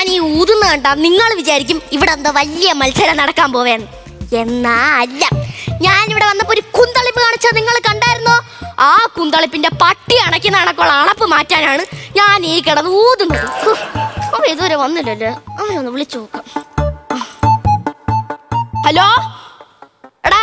ഞാൻ ഈ ഊതുന്ന കണ്ട നിങ്ങൾ വിചാരിക്കും ഇവിടെ എന്താ വലിയ മത്സരം നടക്കാൻ പോവേന്ന്. എന്നാ അല്ല ഞാൻ ഇവിടെ വന്നപ്പോ ഒരു കുന്തളിപ്പ് കാണിച്ച നിങ്ങൾ കണ്ടായിരുന്നോ? ആ കുന്തളിപ്പിന്റെ പട്ടി അണക്കി കണക്കുള്ള അണപ്പ് മാറ്റാനാണ് ഞാൻ ഈ കിടന്ന് ഊതുന്നത്. അവൻ ഇതുവരെ വന്നില്ലല്ലോ. അവനൊന്ന് വിളിച്ചു നോക്കാം. ഹലോ? എടാ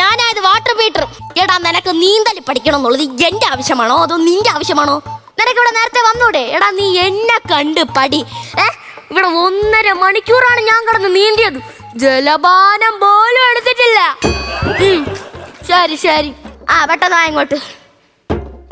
ഞാനായത് വാട്ടർ ബീറ്റർ എടാ നിനക്ക് നീന്തൽ പഠിക്കണം എന്നുള്ളത് എന്റെ ആവശ്യമാണോ? അതോ നിന്റെ ആവശ്യമാണോ? നിനക്ക് ഇവിടെ നേരത്തെ വന്നൂടെ? എടാ നീ എന്നെ കണ്ട് പടി ഏ? ഇവിടെ ഒന്നര മണിക്കൂറാണ് ഞാൻ കിടന്ന് നീന്തിയത്. ജലപാനം പോലും എടുത്തിട്ടില്ല. ശരി ശരി. ആ പെട്ടെന്നാ ഇങ്ങോട്ട്.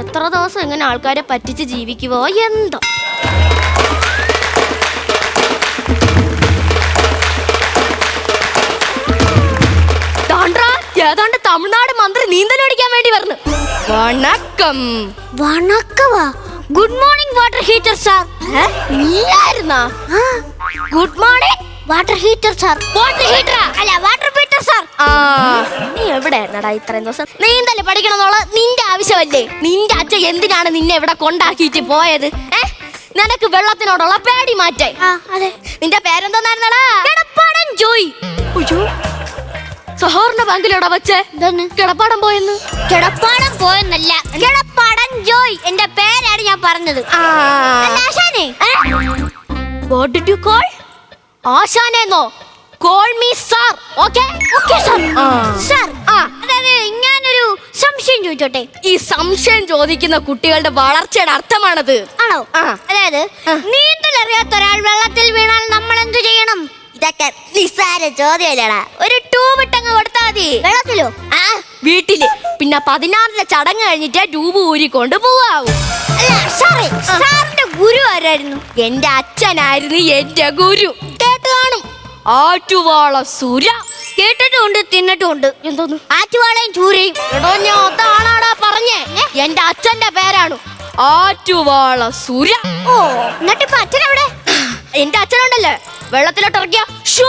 എത്ര ദിവസം ഇങ്ങനെ ആൾക്കാരെ പറ്റിച്ച് ജീവിക്കുവോ? എന്തോ. ഏതാണ്ട് തമിഴ്നാട് മന്ത്രി നീന്തൽ അടിക്കാൻ വേണ്ടി വരുന്നു വണക്കം. വണക്കവാ? Good morning water heater sir? നീയായിരുന്നാ? Good morning water heater sir water heater അല്ല വാട്ടർ ഹീറ്റർ സാർ ആ. നീ നടാ ഇത്രയും ദിവസം? നീന്തൽ പഠിക്കണം നിന്റെ ആവശ്യമല്ലേ? നിന്റെ അച്ഛൻ എന്തിനാണ് നിന്നെ ഇവിടെ കൊണ്ടാക്കിയിട്ട് പോയത്? ഏ? നിനക്ക് വെള്ളത്തിനോടുള്ള പേടി മാറ്റേ നിന്റെ പേരെന്തോന്നായിരുന്നടാ? ജോയ്. സഹോറിന്റെ ബാങ്കിലോടാ വച്ചേ? എന്താണ് കിടപ്പാടം പോയെന്ന്? കിടപ്പാടം പോയെന്നല്ല. കിടപ്പാടം ജോയ്. എന്റെ പേരാണ് ഞാൻ പറഞ്ഞത്. ആശാനെ. What did you call ആശാനെന്നോ? Call me sir okay okay sir. Sir ആ. അതായത് ഞാനൊരു സംശയം ചോദിച്ചോട്ടെ? ഈ സംശയം ചോദിക്കുന്ന കുട്ടികളുടെ വളർച്ചയുടെ അർത്ഥമാണത്. ആണോ? അതായത് നീന്തലറിയാത്ത നീന്തൽ അറിയാത്ത ഒരാൾ വെള്ളത്തിൽ വീണാൽ നമ്മൾ എന്തു ചെയ്യണം? ഇതൊക്കെ നിസ്സാര ചോദ്യമല്ലടാ ഒരു ഇട്ടങ്ങ് കൊടുത്താ മതി. വെള്ളത്തിലോ? ആ വീട്ടിൽ. പിന്നെ പതിനാറിന്റെ ചടങ്ങ് കഴിഞ്ഞിട്ട് ട്യൂബ് ഊരിക്കൊണ്ട് പോവാവും. അല്ല സാറേ സാറിന്റെ ഗുരു ആരായിരുന്നു? എന്റെ അച്ഛനായിരുന്നു എന്റെ ഗുരു. കേട്ട് കാണും. ആറ്റുവാള സുര. കേട്ടിട്ടുണ്ട് തിന്നിട്ടുണ്ട്. എന്തോന്നു? ആറ്റുവാളയും ചൂരയും. എടോ ഞാൻ അതാണാടാ പറഞ്ഞേ. എന്റെ അച്ഛന്റെ പേരാണ് ആറ്റുവാള സുര. ഓ എന്നിട്ടിപ്പോ അച്ഛനെവിടെ എന്റെ അച്ഛനുണ്ടല്ലേ? വെള്ളത്തിലോട്ട് ഇറക്കിയ ഷൂ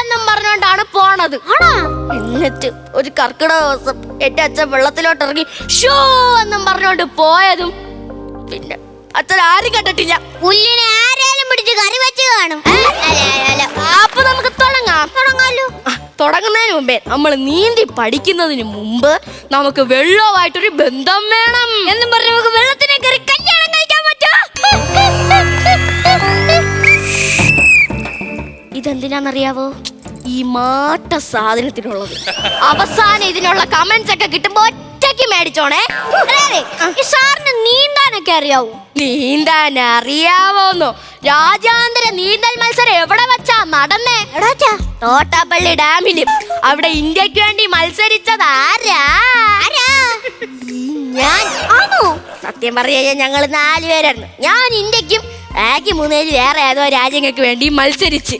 എന്നും പറഞ്ഞോണ്ടാണ് പോണത്. എന്നിട്ട് ഒരു കർക്കിടക ദിവസം എന്റെ അച്ഛൻ വെള്ളത്തിലോട്ട് ഇറങ്ങി ഷൂ എന്നും പറഞ്ഞോണ്ട് പോയതും പിന്നെ അച്ഛൻ ആരും കണ്ടിട്ടില്ല. പുല്ലിനെ ആരെയും പിടിച്ച് കറി വെച്ച് കാണും. അപ്പൊ നമുക്ക് തുടങ്ങാം. തുടങ്ങാലോ? തുടങ്ങുന്നതിന് മുമ്പേ നമ്മൾ നീന്തി പഠിക്കുന്നതിന് മുമ്പ് നമുക്ക് വെള്ളവുമായിട്ടൊരു ബന്ധം വേണം. എന്നും പറഞ്ഞ് നമുക്ക് വെള്ളത്തിനെ കയറി കല്യാണം കഴിക്കാൻ ഇതെന്തിനാന്നറിയാവോ ഈ മാട്ട സാധനത്തിനുള്ളത്. അവസാനം ഇതിനുള്ള കമന്റ്സ് ഒക്കെ കിട്ടുമ്പോ ഒറ്റയ്ക്ക് മേടിച്ചോണേ. ഈ സാറിന് നീന്താനൊക്കെ അറിയാവോ? നീന്താൻ അറിയാവോന്നോ? രാജ്യാന്തര നീന്തൽ മത്സരം എവിടെ വെച്ചാ നടന്നേ? തോട്ടാപ്പള്ളി ഡാമിൽ. അവിടെ ഇന്ത്യയ്ക്ക് വേണ്ടി മത്സരിച്ചത് ആരാ? ഞാൻ. സത്യം പറയാ ഞങ്ങൾ നാലുപേരായിരുന്നു ഞാൻ ഇന്ത്യക്കും ബാക്കി മൂന്നേര് വേറെ ഏതോ രാജ്യങ്ങൾക്ക് വേണ്ടി മത്സരിച്ച്.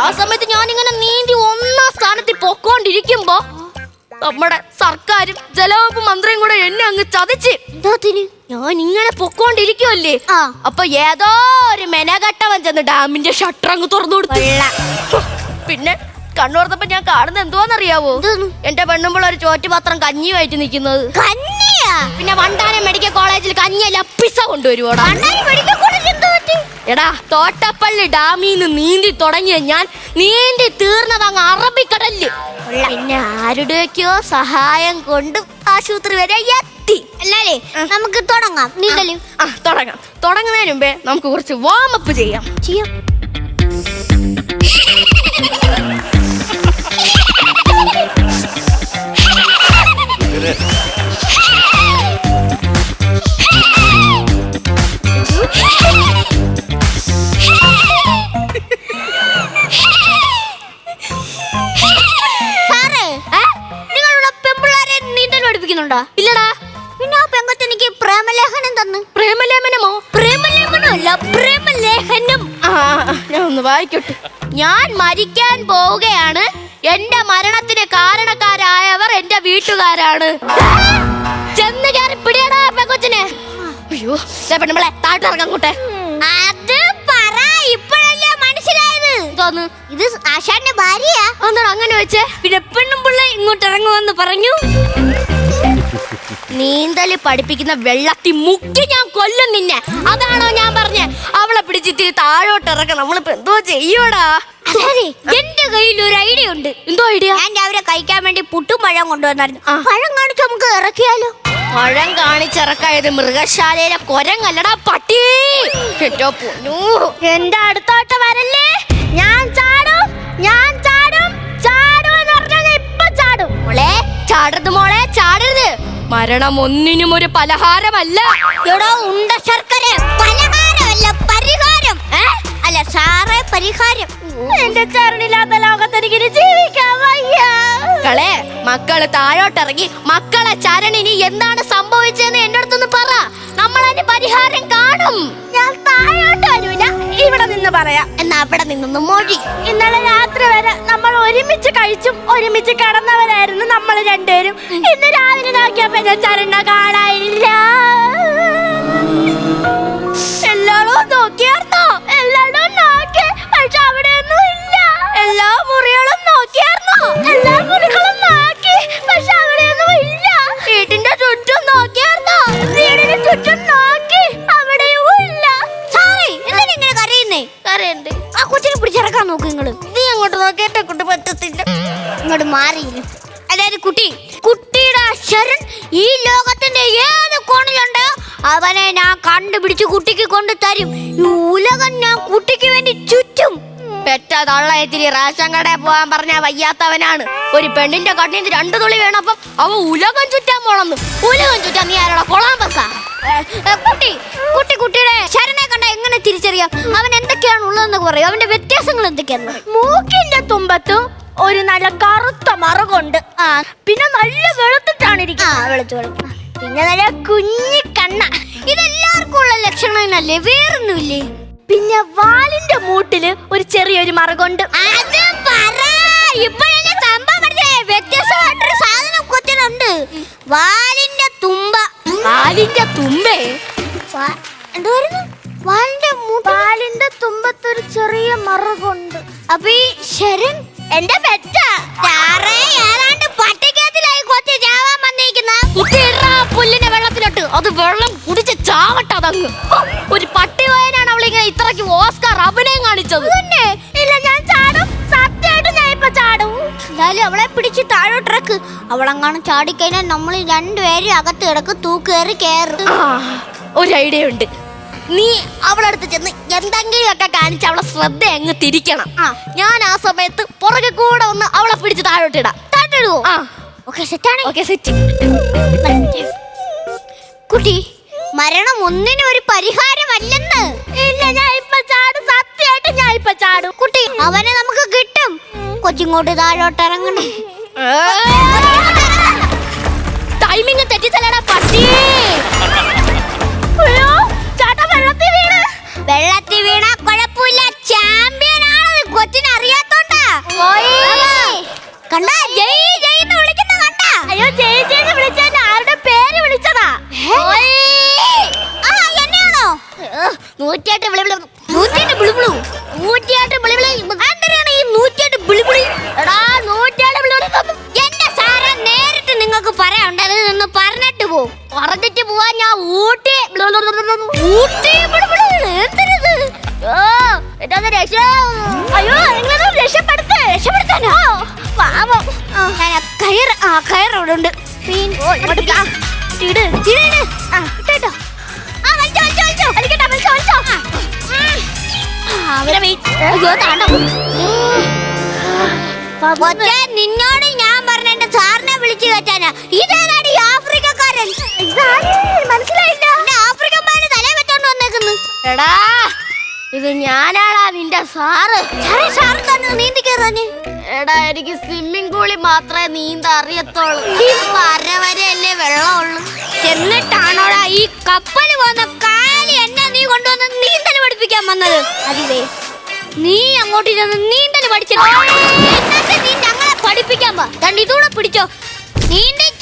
ആ സമയത്ത് ഞാൻ ഇങ്ങനെ നീന്തി ഒന്നാം സ്ഥാനത്തിൽ പൊക്കോണ്ടിരിക്കുമ്പോ നമ്മുടെ സർക്കാരും ജലവകുപ്പ് മന്ത്രിയും കൂടെ എന്നെ അങ്ങ് ചതിച്ച്. ഞാൻ ഇങ്ങനെ പൊക്കോണ്ടിരിക്കുവല്ലേ? ആ. അപ്പൊ ഏതോ ഒരു മെനഘട്ടവൻ ചെന്ന് ഡാമിന്റെ ഷട്ടർ അങ്ങ് തുറന്നു കൊടുത്തു. പിന്നെ കണ്ണോർത്തപ്പോ ഞാൻ കാണുന്ന എന്തോന്നറിയാവോ എന്തോന്ന്? എന്റെ പെണ്ണുമ്പോൾ ഒരു ചോറ്റുപാത്രം കഞ്ഞിയുമായിട്ട് നിൽക്കുന്നത്. കന്നിയാ പിന്നെ വണ്ടാനം മെഡിക്കൽ കോളേജിൽ കഞ്ഞിയല്ല പിസ കൊണ്ടുവരുവോടാ. എടാ തോട്ടപ്പള്ളി ഡാമിൽ നിന്ന് നീന്തി തുടങ്ങിയ ഞാൻ നീന്തി തീർന്നത് അങ്ങ് അറബിക്കടലിൽ. പിന്നെ ആരുടെയൊക്കെയോ സഹായം കൊണ്ട് ആശുപത്രി വരെ എത്തി. അല്ലേ നമുക്ക് തുടങ്ങാം. നീന്തൽ. ആ തുടങ്ങാം. തുടങ്ങുന്നതിന് മുമ്പേ നമുക്ക് കുറച്ച് വാമപ്പ് ചെയ്യാം. ചെയ്യാം. സാറേ ഒന്ന് ഞാൻ മരിക്കാൻ പോവുകയാണ്. എന്റെ മരണത്തിന് കാരണക്കാരായവർ എന്റെ വീട്ടുകാരാണ്. ചെന്ന് കയറി പിടിയടാ പെങ്കൊച്ചിനെ. അയ്യോ പെണ്ണുമ്പളെ താഴ്ത്തിറങ്ങാൻ കൂട്ടെ അത് പറ ഇപ്പോഴല്ലേ മനസ്സിലായത് തോന്നു ഇത് ആശാന്റെ ഭാര്യയാ. എന്താണ് അങ്ങനെ വെച്ചേ? പിന്നെ പെണ്ണും പിള്ള ഇങ്ങോട്ട് ഇറങ്ങുമെന്ന് പറഞ്ഞു. നീന്തൽ പഠിപ്പിക്കുന്ന വെള്ളത്തി മുക്കി ഞാൻ കൊല്ലും നിന്നെ. അതാണോ ഞാൻ പറഞ്ഞേ? അവളെ പിടിച്ചിത്തിരി താഴോട്ട് ഇറക്കണം. നമ്മളിപ്പോ എന്തോ ചെയ്യൂടാ അതെ എന്റെ കയ്യിൽ ഒരു ഐഡിയ ഉണ്ട്. എന്തോ ഐഡിയ ഞാൻ രാവിലെ കഴിക്കാൻ വേണ്ടി പുട്ടും പഴം കൊണ്ടുവന്നായിരുന്നു. പഴം കാണിച്ച് നമുക്ക് ഇറക്കിയാലോ? പഴം കാണിച്ചിറക്കായത് മൃഗശാലയിലെ കൊരങ്ങല്ലടാ പട്ടി. എന്റെ പൊന്നു. എന്റെ അടുത്തോട്ട് വരല്ലേ? ഞാൻ ചാടും ഞാൻ ചാടും ചാടും എന്ന് പറഞ്ഞാൽ ഇപ്പൊ ചാടും. മോളെ ചാടരുത് മോളെ. മരണം ഒന്നിനും ഒരു പലഹാരമല്ല. എടോ ഉണ്ട ശർക്കര. പലഹാരമല്ല പരിഹാരം. അല്ല സാറേ പരിഹാരം. എന്റെ ചരണില്ലാത്ത ലോകത്ത് എനിക്ക് ജീവിക്കാൻ വയ്യ. മക്കളെ മക്കൾ താഴോട്ടിറങ്ങി മക്കളെ ചരണിനി എന്താണ് സംഭവിച്ചതെന്ന് എന്റെ അടുത്തൊന്ന് പറ. നമ്മൾ അതിന് പരിഹാരം കാണും. ഞാൻ താഴോട്ട് വരൂല ഇവിടെ നിന്ന് പറയാം. എന്നാ അവിടെ നിന്നൊന്ന് മൊഴി. ഇന്നലെ രാത്രി വരെ നമ്മൾ ഒരുമിച്ച് കഴിച്ചും ഒരുമിച്ച് നമ്മൾ രണ്ടുപേരും ഇന്ന് രാവിലെ നോക്കിയപ്പോ ഞാൻ ചരണ കാണാനില്ല. എല്ലാടോ നോക്കിയാർന്നോ എല്ലായിടും നോക്കി. പക്ഷെ അവിടെ ഒന്നും ഇല്ല. എല്ലാ മുറികളും നോക്കിയാർന്നോ എല്ലാ മുറികളും നോക്കി. പക്ഷെ അവിടെ ഒന്നും ഇല്ല. വീട്ടിന്റെ ചുറ്റും നോക്കിയാർന്നോ വീടിന്റെ ചുറ്റും നോക്കി. അവിടെയും ഇല്ല. സാറേ എന്തിനാ ഇങ്ങനെ കരയുന്നേ? കരയുണ്ട് ആ കൊച്ചിനെ പിടിച്ചിറക്കാൻ നോക്ക് നിങ്ങൾ. നീ അങ്ങോട്ട് നോക്കിയിട്ട് കൊണ്ട് പറ്റത്തില്ല. ഇങ്ങോട്ട് മാറിയില്ല അവനെ ഞാൻ കണ്ടുപിടിച്ച് കുട്ടിക്ക് കൊണ്ടു തരും. ഈ ഉലകം ഞാൻ കുട്ടിക്ക് വേണ്ടി ചുറ്റും. പെറ്റ തള്ളയത്തിരി റേഷൻ കടയിൽ പോകാൻ പറഞ്ഞ വയ്യാത്തവനാണ്. ഒരു പെണ്ണിന്റെ കണ്ണിന് രണ്ടു തുള്ളി വേണപ്പം അവ ഉലകം ചുറ്റാൻ പോണെന്ന്. ഉലകം ചുറ്റാൻ നീ ആരോടാ കൊളാമ്പസാ? കുട്ടി കുട്ടി കുട്ടിയുടെ ശരനെ കണ്ട എങ്ങനെ തിരിച്ചറിയാം? അവൻ എന്തൊക്കെയാണ് ഉള്ളതെന്ന് പറയും. അവന്റെ വ്യത്യാസങ്ങൾ എന്തൊക്കെയാണ്? മൂക്കിന്റെ തുമ്പത്തും ഒരു നല്ല കറുത്ത മറുകൊണ്ട്. പിന്നെ നല്ല വെളുത്തിട്ടാണ് ഇരിക്കുന്നത്. പിന്നെ നല്ല കുഞ്ഞി കണ്ണ. ഇതെല്ലാവർക്കും ഉള്ള ലക്ഷണങ്ങളല്ലേ വേറൊന്നുമില്ലേ? പിന്നെ വാലിന്റെ മൂട്ടിൽ ഒരു ചെറിയൊരു മറുകൊണ്ട്. അത് അവളങ്ങാണ് ചാടിക്കഴിഞ്ഞാൽ നമ്മൾ രണ്ടുപേരും അകത്ത് കിടക്ക് തൂക്കേറി കയറും ഒരു ഐഡിയ ഉണ്ട്. നീ അവളടുത്ത് ചെന്ന് എന്തെങ്കിലും ഒക്കെ കാണിച്ച് അവളെ ശ്രദ്ധ അങ്ങ് തിരിക്കണം. ഞാൻ ആ സമയത്ത് പുറകെ കൂടെ ഒന്ന് അവളെ പിടിച്ച് താഴോട്ടിടാം താട്ടിടുവോ ആ. ഓക്കെ സെറ്റാണ് ഓക്കെ സെറ്റ് കുട്ടി മരണം ഒന്നിനും ഒരു പരിഹാരമല്ലെന്ന്. ഇല്ല ഞാൻ ഇപ്പൊ ചാടും. സത്യമായിട്ട് ഞാൻ ഇപ്പൊ ചാടും. കുട്ടി അവനെ നമുക്ക് കിട്ടും. കൊച്ചിങ്ങോട്ട് താഴോട്ട് ഇറങ്ങണം. ടൈമിങ് തെറ്റിച്ചല്ലടാ പട്ടി. അയ്യോ ചേട്ടാ വെള്ളത്തിൽ വീണ്. വെള്ളത്തിൽ വീണ കുഴപ്പമില്ല. ചാമ്പ്യൻ ആണ് കൊച്ചിനെ അറിയാത്തോണ്ടാ. കണ്ടാ ജയ് ജയ് എന്ന് വിളിക്കുന്ന കണ്ടാ. അയ്യോ ജയ് ജയ് എന്ന് വിളിച്ചാൽ ആരുടെ പേര് വിളിച്ചതാ? ആ എന്നെയാണോ? വിളി എന്തിനാണ് ഈ നൂറ്റിയെട്ട് ബിളിബിളി പറഞ്ഞിട്ട് പോ. പറഞ്ഞിട്ട് പോവാൻ ഞാൻ ഊട്ടി. ഊട്ടി ബിളിബിളി എന്തിനത്? ഓ എന്റെ രക്ഷ? അയ്യോ നിങ്ങളെ രക്ഷപ്പെടുത്ത്? രക്ഷപ്പെടുത്താനോ? പാവം. ഞാൻ ആ കയറ് ആ കയറ് ഇവിടെ ഉണ്ട്. ആ. ആ. ആ. ആ. ആ, നിന്നോട് ഞാൻ പറഞ്ഞ സാറിനെ വിളിച്ചു കയറ്റാനാ. ഇതേതാടി ഈ ആഫ്രിക്കക്കാരൻ മനസ്സിലായില്ല. ആഫ്രിക്കൻ പാൽ തലേ വെച്ചോണ്ട് വന്നേക്കുന്നു. എടാ ഇത് ഞാനാടാ നിന്റെ സാറ്. സാറേ തന്നെ നീന്തി കയറാന് എടാ എനിക്ക് സ്വിമ്മിംഗ് പൂളിൽ മാത്രമേ നീന്ത അറിയത്തുള്ളൂ വര വരെയല്ലേ വെള്ളമുള്ളൂ. എന്നിട്ടാണോടാ ഈ കപ്പൽ പോകുന്ന കാലി എന്നെ നീ കൊണ്ടുവന്ന് നീന്തൽ പഠിപ്പിക്കാൻ വന്നത്? അതിവേ നീ അങ്ങോട്ട് ചെന്ന് നീന്തൽ പഠിച്ചിട്ട് നീ ഞങ്ങളെ പഠിപ്പിക്കാൻ പോ. തണ്ട് ഇതൂടെ പിടിച്ചോ. നീന്തി കേറിക്കോടെ